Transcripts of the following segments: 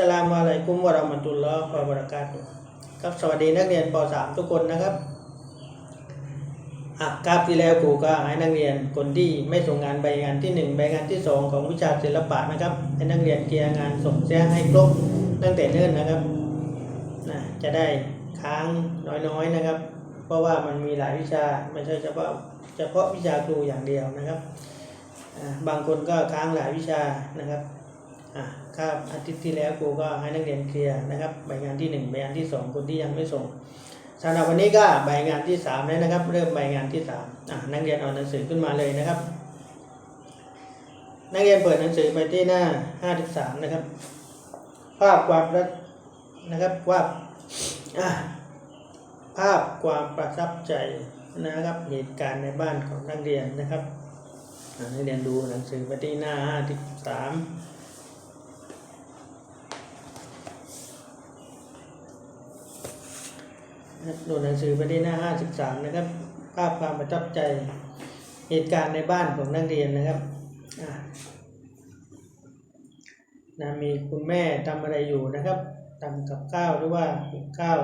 สลามอะลัยกุมวะเรามะตุลลอฮ์วะบราะกาตุครับสวัสดีนักเรียนป .3 ทุกคนนะครับอะกาฟที่แล้วครูก็ให้นักเรียนคนที่ไม่ส่งงานใบงานที่หนึ่งใบงานที่สองของวิชาศิลปะนะครับให้นักเรียนเคลียร์งานส่งแจ้งให้ครบตั้งแต่เนิ่นนะครับนะจะได้ค้างน้อยๆนะครับ เพราะว่ามันมีหลายวิชาไม่ใช่เฉพาะเฉพาะวิชาครูอย่างเดียวนะครับบางคนก็ค้างหลายวิชานะครับ อะครับอาทิตย์ที่แล้วครูก็ให้นักเรียนเคลียร์นะครับใบงานที่หนึ่งใบงานที่สองคนที่ยังไม่ส่งสำหรับวันนี้ก็ใบงานที่สามแล้วนะครับ เริ่มใบงานที่สามอะนักเรียนเอาหนังสือขึ้นมาเลยนะครับ นักเรียนเปิดหนังสือไปที่หน้าห้าสิบสามนะครับ ภาพความรักนะครับว่าอะภาพความประทับใจนะครับเหตุการณ์ในบ้านของนักเรียนนะครับอะนักเรียนดูหนังสือไปที่หน้า ห้าสิบสามดูหนังสือไปที่หน้า53นะครับ ภาพความประทับใจเหตุการณ์ในบ้านของนักเรียนนะครับนะมีคุณแม่ทำอะไรอยู่นะครับทำกับข้าวหรือว่าข้าว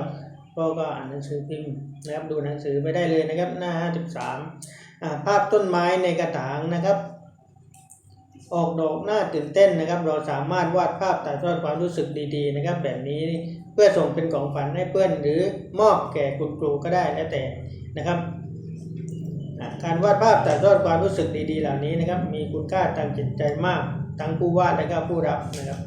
พ่อก็อ่านหนังสือพิมพ์นะครับ ดูหนังสือไปได้เลยนะครับ หน้า53อะภาพต้นไม้ในกระถางนะครับออกดอกหน้าตื่นเต้นนะครับ เราสามารถวาดภาพถ่ายทอดความรู้สึกดีๆ นะครับ แบบนี้ พื่อส่งเป็นของฝันให้เพื่อนหรือมอบแก่คุณครูก็ได้แล้วแต่นะครับการวาดภาพถ่ยทอดความรู้สึกดีๆ เหล่านี้นะครับ มีคุณค่าทางจิตใจมากทั้งผู้วาดและก็ผู้รับนะครับ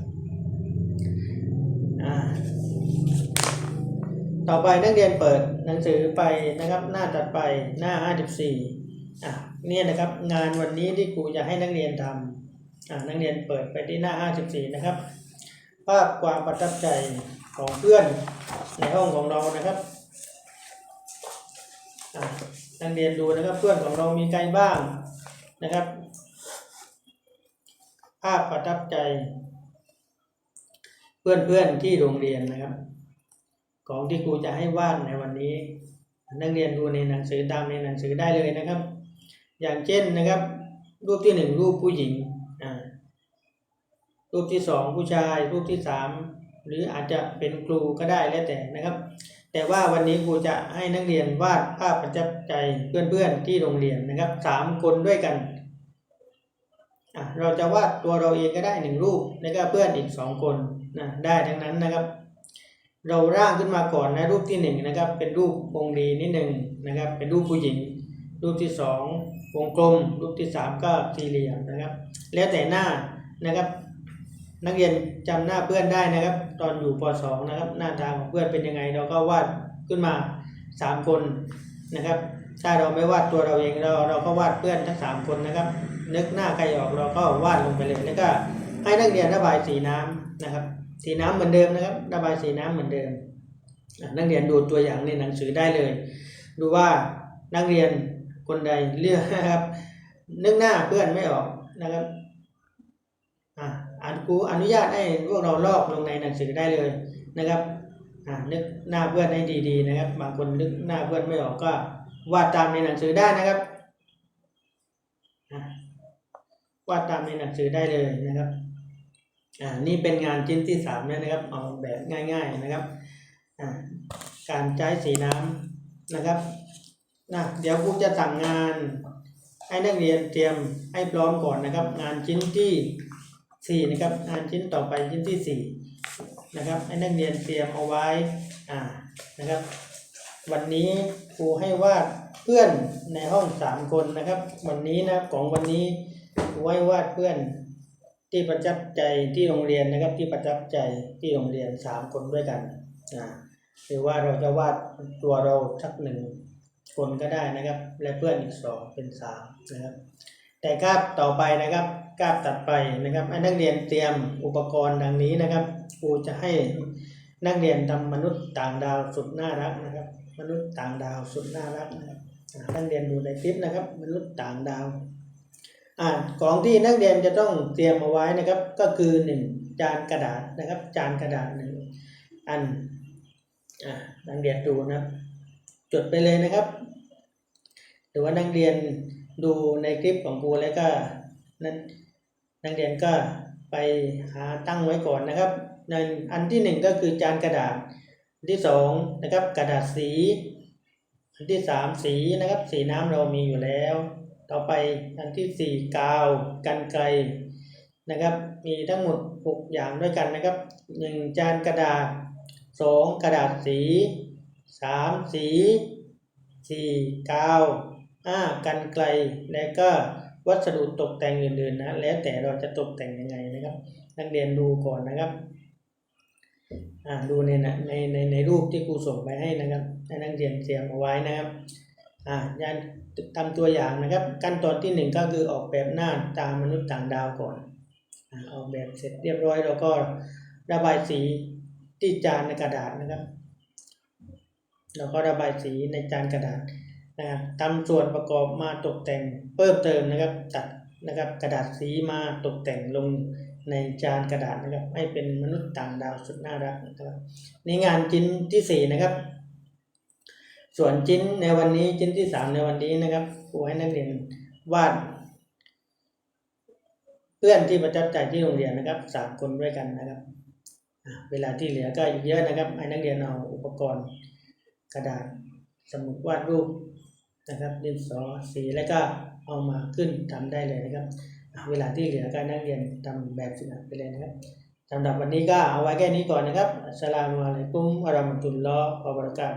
ต่อไปนักเรียนเปิดหนังสือไปนะครับหน้าตัดไปหน้า 54อะเนี่ยนะครับงานวันนี้ที่ครูจะให้นักเรียนทำอะนักเรียนเปิดไปที่หน้า 54 นะครับ ภาพความประทับใจ ของเพื่อนในห้องของเรานะครับนักเรียนดูนะครับเพื่อนของเรามีใครบ้างนะครับ ภาพประทับใจ เพื่อนๆที่โรงเรียนนะครับ ของที่ครูจะให้วาดในวันนี้ นักเรียนดูในหนังสือตามในหนังสือได้เลยนะครับ อย่างเช่นนะครับ รูปที่หนึ่งรูปผู้หญิงรูปที่สองผู้ชาย รูปที่สาม หรืออาจจะเป็นครูก็ได้แล้วแต่นะครับ แต่ว่าวันนี้ครูจะให้นักเรียนวาดภาพประทับใจเพื่อนๆที่โรงเรียนนะครับสามคนด้วยกันเราจะวาดตัวเราเองก็ได้หนึ่งรูปแล้วก็เพื่อนอีกสองคนนะได้ทั้งนั้นนะครับ เราร่างขึ้นมาก่อนนะรูปที่หนึ่งนะครับ เป็นรูปวงรีนิดหนึ่งนะครับ เป็นรูปผู้หญิง รูปที่สองวงกลม รูปที่สามก็สี่เหลี่ยมนะครับ แล้วแต่หน้านะครับ นักเรียนจำหน้าเพื่อนได้นะครับ ตอนอยู่ป .2 นะครับ หน้าตาของเพื่อนเป็นยังไง เราก็วาดขึ้นมาสามคนนะครับ ถ้าเราไม่วาดตัวเราเองเราเราก็วาดเพื่อนทั้งสามคนนะครับ นึกหน้าใครออกเราก็วาดลงไปเลยแล้วก็ให้นักเรียนระบายสีน้ำนะครับ สีน้ำเหมือนเดิมนะครับ ระบายสีน้ำเหมือนเดิม นักเรียนดูตัวอย่างในหนังสือได้เลย ดูว่านักเรียนคนใดเลือกนะครับ นึกหน้าเพื่อนไม่ออกนะครับ อ่าอนุครูอนุญาตให้พวกเราลอกลงในหนังสือได้เลยนะครับนึกหน้าเพื่อนให้ดีๆนะครับ บางคนนึกหน้าเพื่อนไม่ออกก็วาดตามในหนังสือได้นะครับวาดตามในหนังสือได้เลยนะครับอ่านี่เป็นงานชิ้นที่สามแล้วนะครับเอาแบบง่าย ๆนะครับอ่าการใช้สีน้ำนะครับนะเดี๋ยวครูจะสั่งงานให้นักเรียนเตรียมให้พร้อมก่อนนะครับ งานชิ้นที่ สี่นะครับงานชิ้นต่อไปชิ้นที่สี่นะครับให้นักเรียนเตรียมเอาไว้อ่านะครับ วันนี้ครูให้วาดเพื่อนในห้องสามคนนะครับ วันนี้นะของวันนี้ครูให้วาดเพื่อนที่ประทับใจที่โรงเรียนนะครับ ที่ประทับใจที่โรงเรียนสามคนด้วยกันอ่าหรือว่าเราจะวาดตัวเราสักหนึ่งคนก็ได้นะครับ และเพื่อนอีกสองเป็นสามนะครับ แต่คาบต่อไปนะครับคาบตัดไปนะครับให้นักเรียนเตรียมอุปกรณ์ดังนี้นะครับครูจะให้นักเรียนทำมนุษย์ต่างดาวสุดน่ารักนะครับ มนุษย์ต่างดาวสุดน่ารักนะครับนักเรียนดูในคลิปนะครับ มนุษย์ต่างดาวอ่าของที่นักเรียนจะต้องเตรียมเอาไว้นะครับ ก็คือหนึ่งจานกระดาษนะครับ จานกระดาษหนึ่งอันอ่านักเรียนดูนะจดไปเลยนะครับ หรือว่านักเรียน ดูในคลิปของครูแล้วก็นั้นนักเรียนก็ไปหาตั้งไว้ก่อนนะครับในอันที่หนึ่งก็คือจานกระดาษที่สองนะครับกระดาษสี อันที่สามสีนะครับสีน้ำเรามีอยู่แล้ว ต่อไปอันที่สี่กาวกันไกลนะครับ มีทั้งหมดหกอย่างด้วยกันนะครับหนึ่งจานกระดาษสองกระดาษสีสามสีสี่กาว ห้ากันไกลและก็วัสดุตกแต่งอื่นๆนะแล้วแต่เราจะตกแต่งยังไงนะครับ นักเรียนดูก่อนนะครับอ่าดูในนะในในในรูปที่ครูส่งไปให้นะครับให้นักเรียนเตรียมเอาไว้นะครับอ่ายันทำตัวอย่างนะครับ ขั้นตอนที่หนึ่งก็คือออกแบบหน้าตามมนุษย์ต่างดาวก่อนอ่าออกแบบเสร็จเรียบร้อยเราก็ระบายสีที่จานในกระดาษนะครับ เราก็ระบายสีในจานกระดาษ นะครับทำส่วนประกอบมาตกแต่งเพิ่มเติมนะครับตัดนะครับกระดาษสีมาตกแต่งลงในจานกระดาษนะครับ ให้เป็นมนุษย์ต่างดาวสุดน่ารักนะครับนี่งานชิ้นที่สี่นะครับ ส่วนชิ้นในวันนี้ชิ้นที่สามในวันนี้นะครับครูให้นักเรียนวาดเพื่อนที่ประทับใจที่โรงเรียนนะครับสามคนด้วยกันนะครับเวลาที่เหลือก็อีกเยอะนะครับให้นักเรียนเอาอุปกรณ์ กระดาษสมุดวาดรูป นะครับดินสอสีแล้วก็เอามาขึ้นทำได้เลยนะครับ เวลาที่เหลือการนักเรียนทำแบบฝึกหัดไปเลยนะครับสำหรับวันนี้ก็เอาไว้แค่นี้ก่อนนะครับสลามอะลัยกุมอะรามะตุลลอฮ์อัลบะเรากาตุ